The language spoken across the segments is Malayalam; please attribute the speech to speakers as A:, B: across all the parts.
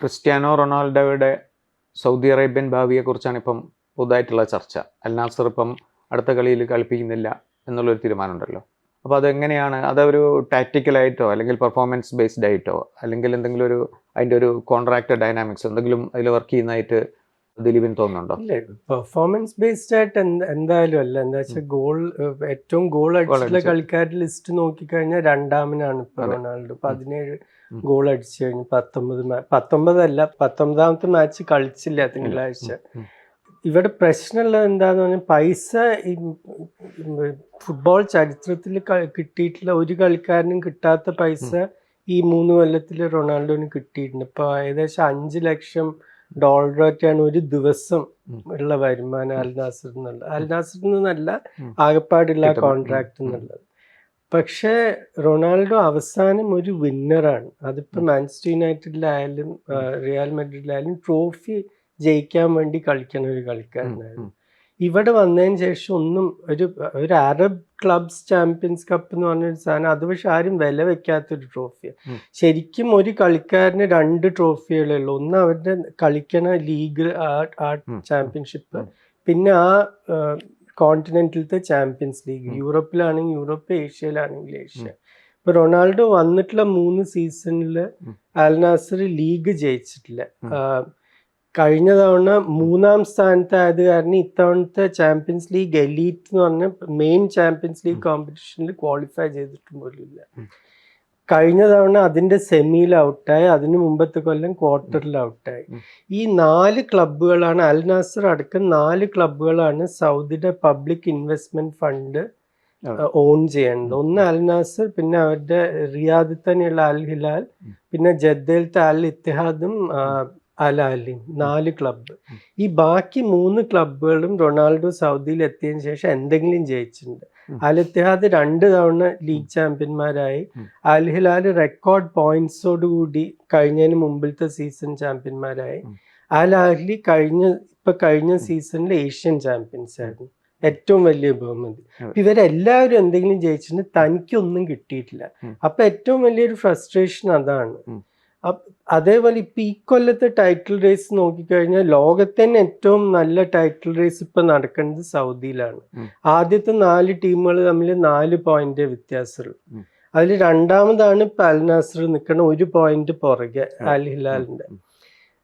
A: ക്രിസ്ത്യാനോ റൊണാൾഡോയുടെ സൗദി അറേബ്യൻ ഭാവിയെക്കുറിച്ചാണ് ഇപ്പം പുതുതായിട്ടുള്ള ചർച്ച. അൽ നാസർ ഇപ്പം അടുത്ത കളിയിൽ കളിപ്പിക്കുന്നില്ല എന്നുള്ളൊരു തീരുമാനമുണ്ടല്ലോ. അപ്പോൾ അതെങ്ങനെയാണ്? അതൊരു ടാക്റ്റിക്കലായിട്ടോ അല്ലെങ്കിൽ പെർഫോമൻസ് ബേസ്ഡ് ആയിട്ടോ അല്ലെങ്കിൽ എന്തെങ്കിലും ഒരു അതിന്റെ ഒരു കോൺട്രാക്ട് ഡൈനാമിക്സ് എന്തെങ്കിലും അതിൽ വർക്ക് ചെയ്യുന്നതായിട്ട് ദിലീപിന് തോന്നുന്നുണ്ടോ?
B: ഇല്ല പെർഫോമൻസ് ബേസ്ഡ് ആയിട്ട് എന്ത് എന്തായാലും അല്ല. എന്താ വെച്ചാൽ ഗോൾ ഏറ്റവും ഗോൾ അടിച്ചിട്ടുള്ള
A: അടിച്ച.
B: കളിക്കാരുടെ ലിസ്റ്റ് നോക്കിക്കഴിഞ്ഞാൽ രണ്ടാമനാണ് ഇപ്പൊ. റൊണാൾഡോ. പതിനേഴ്. ഗോൾ അടിച്ചു കഴിഞ്ഞു പത്തൊമ്പത് പത്തൊമ്പതല്ല പത്തൊമ്പതാമത്തെ മാച്ച് കളിച്ചില്ല തിങ്കളാഴ്ച. ഇവിടെ പ്രശ്നമുള്ളത് എന്താന്ന് പറഞ്ഞാൽ പൈസ ഈ ഫുട്ബോൾ ചരിത്രത്തിൽ കിട്ടിയിട്ടുള്ള ഒരു കളിക്കാരനും കിട്ടാത്ത പൈസ ഈ മൂന്ന് കൊല്ലത്തിൽ റൊണാൾഡോന് കിട്ടിയിട്ടുണ്ട്. ഇപ്പൊ ഏകദേശം അഞ്ച് ലക്ഷം ഡോളറൊക്കെയാണ് ഒരു ദിവസം. ഉള്ള വരുമാനം അൽ നാസർ എന്നുള്ളത് അൽ എന്നല്ല നിന്നല്ല
A: ഉം.
B: കോൺട്രാക്ട് എന്നുള്ളത് പക്ഷേ റൊണാൾഡോ അവസാനം ഒരു വിന്നറാണ് അതിപ്പോൾ
A: മാൻസ്റ്റർ
B: മാഞ്ചസ്റ്റർ യുണൈറ്റഡിലായാലും റിയാൽ മെഡ്രിഡിലായാലും ട്രോഫി ജയിക്കാൻ വേണ്ടി കളിക്കുന്ന ഒരു കളിക്കാരനായിരുന്നു. ഇവിടെ വന്നതിന് ശേഷം ഒന്നും ഒരു ഒരു അറബ് ക്ലബ്സ് ചാമ്പ്യൻസ് കപ്പ് എന്ന് പറഞ്ഞൊരു സാധനം അത് പക്ഷെ ആരും വില വെക്കാത്തൊരു ട്രോഫിയാണ്. ശരിക്കും ഒരു കളിക്കാരന് രണ്ട് ട്രോഫികളേ ഉള്ളൂ. ഒന്ന് അവരുടെ കളിക്കണ ലീഗ് ആ ചാമ്പ്യൻഷിപ്പ് പിന്നെ ആ കോണ്ടിനെന്റിലത്തെ ചാമ്പ്യൻസ് ലീഗ്. യൂറോപ്പിലാണെങ്കിൽ യൂറോപ്പ് ഏഷ്യയിലാണെങ്കിൽ ഏഷ്യ. ഇപ്പൊ റൊണാൾഡോ വന്നിട്ടുള്ള മൂന്ന് സീസണിൽ
A: Al Nassr
B: Al Nassr league ജയിച്ചിട്ടില്ല. കഴിഞ്ഞ തവണ മൂന്നാം സ്ഥാനത്തായത് കാരണം ഇത്തവണത്തെ ചാമ്പ്യൻസ് ലീഗ് എലീറ്റ് എന്ന് പറഞ്ഞ മെയിൻ ചാമ്പ്യൻസ് ലീഗ്. കോമ്പറ്റീഷനിൽ ക്വാളിഫൈ ചെയ്തിട്ടും പോലും ഇല്ല കഴിഞ്ഞ തവണ അതിന്റെ സെമിയിൽ ഔട്ടായി അതിന് മുമ്പത്തെ കൊല്ലം ക്വാർട്ടറിൽ ഔട്ടായി. ഈ നാല് ക്ലബ്ബുകളാണ് അൽ നാസർ അടക്കം നാല് ക്ലബ്ബുകളാണ് സൗദിയുടെ പബ്ലിക് ഇൻവെസ്റ്റ്മെന്റ് ഫണ്ട് ഓൺ ചെയ്യേണ്ടത്. ഒന്ന് അൽ നാസർ പിന്നെ അവരുടെ റിയാദിൽ തന്നെയുള്ള അൽ ഹിലാൽ പിന്നെ ജദ്ദയിലത്തെ അൽ ഇത്തിഹാദും ആ, അൽ അലിം നാല് ക്ലബ്ബ് ഈ ബാക്കി മൂന്ന് ക്ലബ്ബുകളും റൊണാൾഡോ സൗദിയിൽ എത്തിയതിന് ശേഷം എന്തെങ്കിലും ജയിച്ചിട്ടുണ്ട്.
A: അലത്തിഹാദ്
B: അൽ ഇത്തിഹാദ് രണ്ട് തവണ ലീഗ് ചാമ്പ്യന്മാരായി. അൽ ഹിലാൽ റെക്കോർഡ് പോയിന്റ്സോട് കൂടി കഴിഞ്ഞതിന് മുമ്പിലത്തെ സീസൺ ചാമ്പ്യന്മാരായി. അൽ അഹ്ലി കഴിഞ്ഞ ഇപ്പൊ കഴിഞ്ഞ സീസണിൽ ഏഷ്യൻ ചാമ്പ്യൻസ് ആയിരുന്നു. ഏറ്റവും വലിയ ബഹുമതി. ഇവരെല്ലാവരും എന്തെങ്കിലും ജയിച്ചിട്ട് തനിക്കൊന്നും കിട്ടിയിട്ടില്ല. അപ്പൊ ഏറ്റവും വലിയൊരു ഫ്രസ്ട്രേഷൻ അതാണ്. അതേപോലെ ഇപ്പൊ ഈ കൊല്ലത്തെ ടൈറ്റിൽ റേസ് നോക്കിക്കഴിഞ്ഞാൽ ലോകത്തെ തന്നെ ഏറ്റവും നല്ല ടൈറ്റിൽ റേസ് ഇപ്പൊ നടക്കുന്നത് സൗദിയിലാണ്. ആദ്യത്തെ നാല് ടീമുകൾ തമ്മിൽ നാല് പോയിന്റ് വ്യത്യാസമുള്ളൂ അതിൽ രണ്ടാമതാണ് ഇപ്പൊ അൽ നിൽക്കുന്ന ഒരു പോയിന്റ് പുറകെ അൽ ഹിലാലിന്റെ.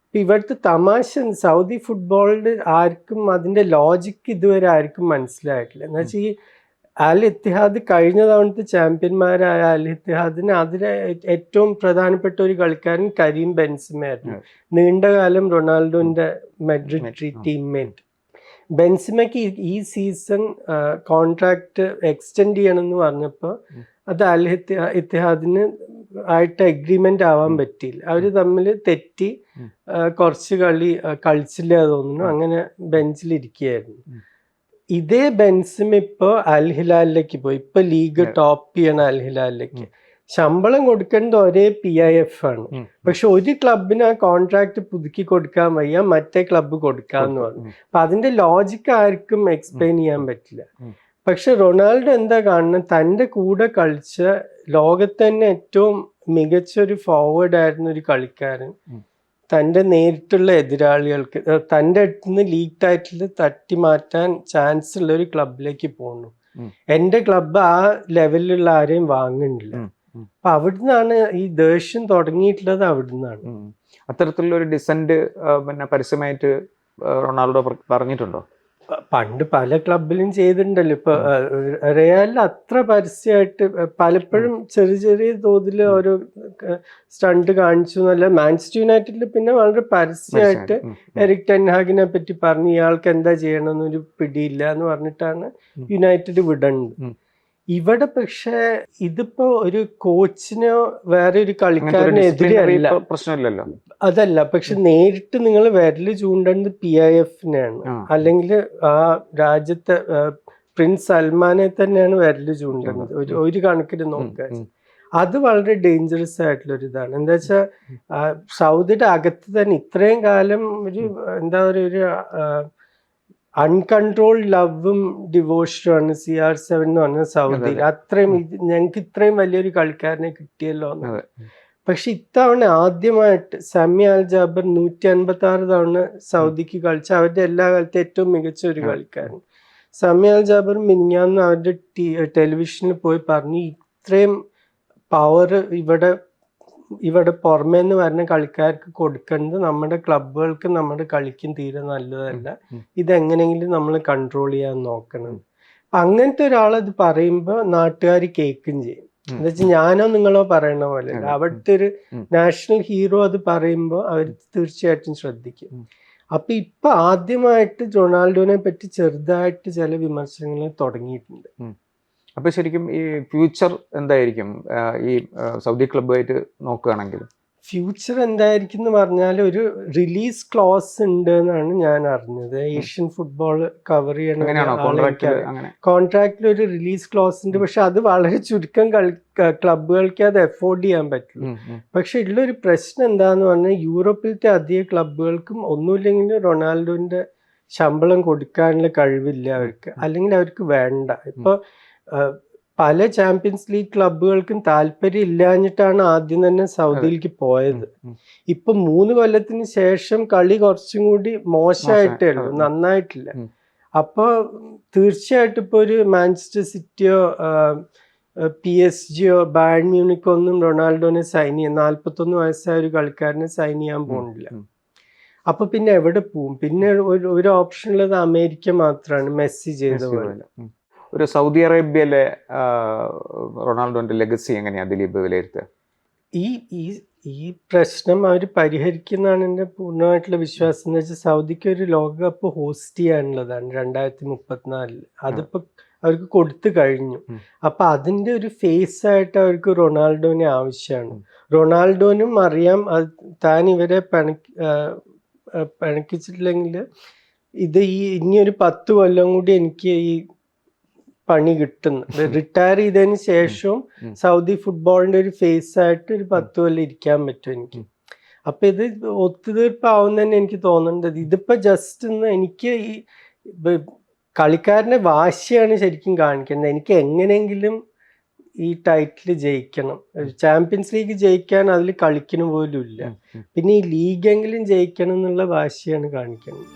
B: ഇപ്പം ഇവിടുത്തെ തമാശ സൗദി ഫുട്ബോളിൽ ആർക്കും അതിന്റെ ലോജിക്ക് ഇതുവരെ ആർക്കും മനസ്സിലായിട്ടില്ല. എന്ന് വെച്ചാൽ ഈ അൽ ഇത്തിഹാദ് കഴിഞ്ഞ തവണത്തെ ചാമ്പ്യന്മാരായ അൽ ഇത്തിഹാദിന് അതിന് ഏറ്റവും പ്രധാനപ്പെട്ട ഒരു കളിക്കാരൻ കരീം ബെൻസിമയായിരുന്നു. നീണ്ടകാലം റൊണാൾഡോന്റെ മെഡ്രിഡ്
A: മെഡ്-
B: ടീംമേറ്റ്. ബെൻസിമയ്ക്ക് ഈ- സീസൺ കോൺട്രാക്ട് എക്സ്റ്റെൻഡ് ചെയ്യണമെന്ന് പറഞ്ഞപ്പോൾ അത് അൽ ഇത്തിഹാദിന് ആയിട്ട് അഗ്രിമെന്റ് ആവാൻ. പറ്റിയില്ല. അവർ തമ്മിൽ തെറ്റി കുറച്ച് കളി കളിച്ചില്ല തോന്നുന്നു. അങ്ങനെ ബെഞ്ചിൽ ഇരിക്കുകയായിരുന്നു
A: ഉം.
B: ഇതേ ബെൻസിം ഇപ്പൊ അൽഹിലാലിലേക്ക് പോയി. ഇപ്പൊ ലീഗ് ടോപ്പ് ചെയ്യണ
A: അൽഹിലാലിലേക്ക്
B: ശമ്പളം കൊടുക്കേണ്ടത് ഒരേ പി ഐ എഫ് ആണ്. പക്ഷെ ഒരു ക്ലബിന് ആ കോൺട്രാക്ട് പുതുക്കി കൊടുക്കാൻ വയ്യ മറ്റേ ക്ലബ്ബ് കൊടുക്കാന്ന് പറഞ്ഞു. അപ്പൊ അതിന്റെ ലോജിക്ക് ആർക്കും എക്സ്പ്ലെയിൻ ചെയ്യാൻ പറ്റില്ല. പക്ഷെ റൊണാൾഡോ എന്താ കാണുന്നത് തന്റെ കൂടെ കളിച്ച ലോകത്ത് തന്നെ ഏറ്റവും മികച്ച ഒരു ഫോർവേഡ് ആയിരുന്ന ഒരു കളിക്കാരൻ
A: ഉം.
B: തന്റെ നേരിട്ടുള്ള എതിരാളികൾക്ക് തന്റെ തന്റെ അടുത്ത് നിന്ന് ലീഗ് ടൈറ്റിൽ തട്ടി മാറ്റാൻ ചാൻസ് ഉള്ള ഒരു ക്ലബിലേക്ക് പോകുന്നു
A: എന്റെ
B: എന്റെ ക്ലബ്ബ് ആ ലെവലിലുള്ള ആരെയും വാങ്ങുന്നില്ല. അപ്പൊ അവിടുന്നാണ് ഈ ദേഷ്യം തുടങ്ങിയിട്ടുള്ളത് അവിടുന്നാണ്.
A: അത്തരത്തിലുള്ള ഒരു ഡിസന്റ് പിന്നെ പരസ്യമായിട്ട് റൊണാൾഡോ പറ- പറഞ്ഞിട്ടുണ്ടോ
B: പണ്ട് പല ക്ലബിലും ചെയ്തിട്ടുണ്ടല്ലോ. ഇപ്പൊ റിയാലിൽ അത്ര പരസ്യമായിട്ട് പലപ്പോഴും ചെറിയ ചെറിയ തോതിൽ
A: ഒരു
B: ഓരോ സ്റ്റണ്ട് കാണിച്ചു എന്നല്ല മാഞ്ചസ്റ്റർ യുണൈറ്റഡിൽ പിന്നെ വളരെ പരസ്യമായിട്ട്. എറിക് ടെൻഹാഗിനെ പറ്റി പറഞ്ഞു ഇയാൾക്ക് എന്താ ചെയ്യണമെന്നൊരു പിടിയില്ല എന്ന് പറഞ്ഞിട്ടാണ് യുണൈറ്റഡ് വിടുന്നത്
A: ഉം.
B: ഇവിടെ പക്ഷേ ഇതിപ്പോ ഒരു കോച്ചിനോ വേറെ ഒരു കളിക്കാരനെ എതിരെയല്ല
A: പ്രശ്നമില്ലല്ലോ.
B: അതല്ല പക്ഷെ നേരിട്ട് നിങ്ങൾ വിരൽ ചൂണ്ടേണ്ടത് പി ഐ എഫിനെയാണ് അല്ലെങ്കിൽ ആ രാജ്യത്തെ പ്രിൻസ് സൽമാനെ തന്നെയാണ് വിരൽ ചൂണ്ടുന്നത് ഒരു ഒരു കണക്കിന്
A: നോക്ക
B: നോക്കുക അത് വളരെ ഡേഞ്ചറസ് ആയിട്ടുള്ള ഒരു ഇതാണ് എന്താ വെച്ചാൽ സൗദിയുടെ അകത്ത് തന്നെ ഇത്രയും കാലം ഒരു എന്താ പറയുക ഒരു അൺകൺട്രോൾഡ് ലവും ഡിവോഷനും ആണ് സി ആർ സെവൻ എന്ന് പറഞ്ഞ സൗദിയിൽ അത്രയും ഞങ്ങൾക്ക് ഇത്രയും വലിയൊരു കളിക്കാരനെ കിട്ടിയല്ലോ
A: എന്നത്
B: പക്ഷെ ഇത്തവണ ആദ്യമായിട്ട് സമി അൽ ജാബർ നൂറ്റി അൻപത്തി ആറ് തവണ സൗദിക്ക് കളിച്ച അവരുടെ എല്ലാ കാലത്തും ഏറ്റവും മികച്ച ഒരു കളിക്കാരൻ. സമി അൽ ജാബർ മിനിഞ്ഞാന്ന് അവരുടെ ടെലിവിഷനിൽ പോയി പറഞ്ഞു ഇത്രയും പവർ ഇവിടെ ഇവിടെ പുറമേ നിന്ന് വരുന്ന കളിക്കാർക്ക് കൊടുക്കേണ്ടത് നമ്മുടെ ക്ലബുകൾക്ക് നമ്മുടെ കളിക്കും തീരെ നല്ലതല്ല. ഇതെങ്ങനെയെങ്കിലും നമ്മൾ കൺട്രോൾ ചെയ്യാൻ നോക്കണം അപ്പൊ അങ്ങനത്തെ ഒരാളത് പറയുമ്പോൾ നാട്ടുകാർ കേൾക്കും ചെയ്യും. എന്താ വെച്ചാൽ ഞാനോ നിങ്ങളോ പറയണ പോലെ. അവിടുത്തെ ഒരു നാഷണൽ ഹീറോ അത് പറയുമ്പോൾ അവർ തീർച്ചയായിട്ടും ശ്രദ്ധിക്കും. അപ്പൊ ഇപ്പൊ ആദ്യമായിട്ട് റൊണാൾഡോനെ പറ്റി ചെറുതായിട്ട് ചില വിമർശനങ്ങൾ തുടങ്ങിയിട്ടുണ്ട്
A: അപ്പൊ ശരിക്കും ഈ ഫ്യൂച്ചർ എന്തായിരിക്കും? ഈ സൗദി ക്ലബ്ബായിട്ട് നോക്കുകയാണെങ്കിൽ.
B: ഫ്യൂച്ചർ എന്തായിരിക്കും എന്ന് പറഞ്ഞാൽ ഒരു റിലീസ് ക്ലോസ് ഉണ്ട് എന്നാണ് ഞാൻ അറിഞ്ഞത്. ഏഷ്യൻ ഫുട്ബോൾ കവർ
A: അങ്ങനെ.
B: കോൺട്രാക്റ്റിൽ ഒരു റിലീസ് ക്ലോസ് ഉണ്ട്. പക്ഷെ അത് വളരെ ചുരുക്കം കളി ക്ലബുകൾക്ക് അത് എഫോർഡ് ചെയ്യാൻ പറ്റുള്ളൂ. പക്ഷെ ഇതിലൊരു പ്രശ്നം എന്താന്ന് പറഞ്ഞാൽ യൂറോപ്പിലത്തെ അധിക ക്ലബുകൾക്കും ഒന്നുമില്ലെങ്കിലും റൊണാൾഡോന്റെ ശമ്പളം കൊടുക്കാനുള്ള കഴിവില്ല അവർക്ക്. അല്ലെങ്കിൽ അവർക്ക് വേണ്ട. ഇപ്പൊ പല ചാമ്പ്യൻസ് ലീഗ് ക്ലബുകൾക്കും താല്പര്യം ഇല്ലാഞ്ഞിട്ടാണ് ആദ്യം തന്നെ സൗദിയിലേക്ക് പോയത്. ഇപ്പൊ മൂന്ന് കൊല്ലത്തിന് ശേഷം കളി കുറച്ചും കൂടി മോശമായിട്ടേ ഉള്ളൂ നന്നായിട്ടില്ല.
A: അപ്പൊ
B: അപ്പോൾ തീർച്ചയായിട്ടും ഇപ്പോൾ ഒരു മാഞ്ചസ്റ്റർ സിറ്റിയോ പി എസ് ജിയോ ബാഡ് മ്യൂണിക്കോ ഒന്നും റൊണാൾഡോനെ സൈൻ ചെയ്യാൻ നാല്പത്തൊന്ന് വയസ്സായ ഒരു കളിക്കാരനെ സൈൻ ചെയ്യാൻ പോകുന്നില്ല. അപ്പൊ പിന്നെ എവിടെ പോവും? പിന്നെ ഒരു ഓപ്ഷൻ ഉള്ളത് അമേരിക്ക മാത്രമാണ് മെസ്സി ചെയ്ത പോലെ.
A: ഒരു സൗദി അറേബ്യയിലെ റൊണാൾഡോന്റെ ലെഗസി എങ്ങനെയാണ് ദിലീപ് വിലയിരുത്തുക?
B: ഈ ഈ ഈ പ്രശ്നം അവർ പരിഹരിക്കുന്നതാണ് എന്റെ പൂർണമായിട്ടുള്ള വിശ്വാസം. എന്ന് വെച്ചാൽ സൗദിക്ക് ഒരു ലോകകപ്പ് ഹോസ്റ്റ് ചെയ്യാനുള്ളതാണ് രണ്ടായിരത്തി മുപ്പത്തിനാലിൽ അതിപ്പോൾ അവർക്ക് കൊടുത്തു കഴിഞ്ഞു. അപ്പൊ അതിന്റെ ഒരു ഫേസ് ആയിട്ട് അവർക്ക് റൊണാൾഡോനെ ആവശ്യമാണ്. റൊണാൾഡോനും അറിയാം അത് താൻ ഇവരെ പിണക്കി പിണക്കിച്ചിട്ടില്ലെങ്കിൽ ഇത് ഈ ഇനി ഒരു പത്ത് കൊല്ലം കൂടി എനിക്ക് ഈ പണി കിട്ടുന്നു. റിട്ടയർ ചെയ്തതിന് ശേഷവും സൗദി ഫുട്ബോളിന്റെ ഒരു ഫേസ് ആയിട്ട് ഒരു പത്ത് കൊല്ലം ഇരിക്കാൻ പറ്റും എനിക്ക്. അപ്പൊ ഇത് ഒത്തുതീർപ്പാവുന്ന തന്നെ എനിക്ക് തോന്നുന്നുണ്ട്. ഇതിപ്പോ ജസ്റ്റ് ഒന്ന് എനിക്ക് ഈ കളിക്കാരന്റെ വാശിയാണ് ശരിക്കും കാണിക്കുന്നത്. എനിക്ക് എങ്ങനെയെങ്കിലും ഈ ടൈറ്റിൽ ജയിക്കണം. ചാമ്പ്യൻസ് ലീഗ് ജയിക്കാൻ അതിൽ കളിക്കണ പോലും ഇല്ല. പിന്നെ ഈ ലീഗെങ്കിലും ജയിക്കണം എന്നുള്ള വാശിയാണ് കാണിക്കുന്നത്.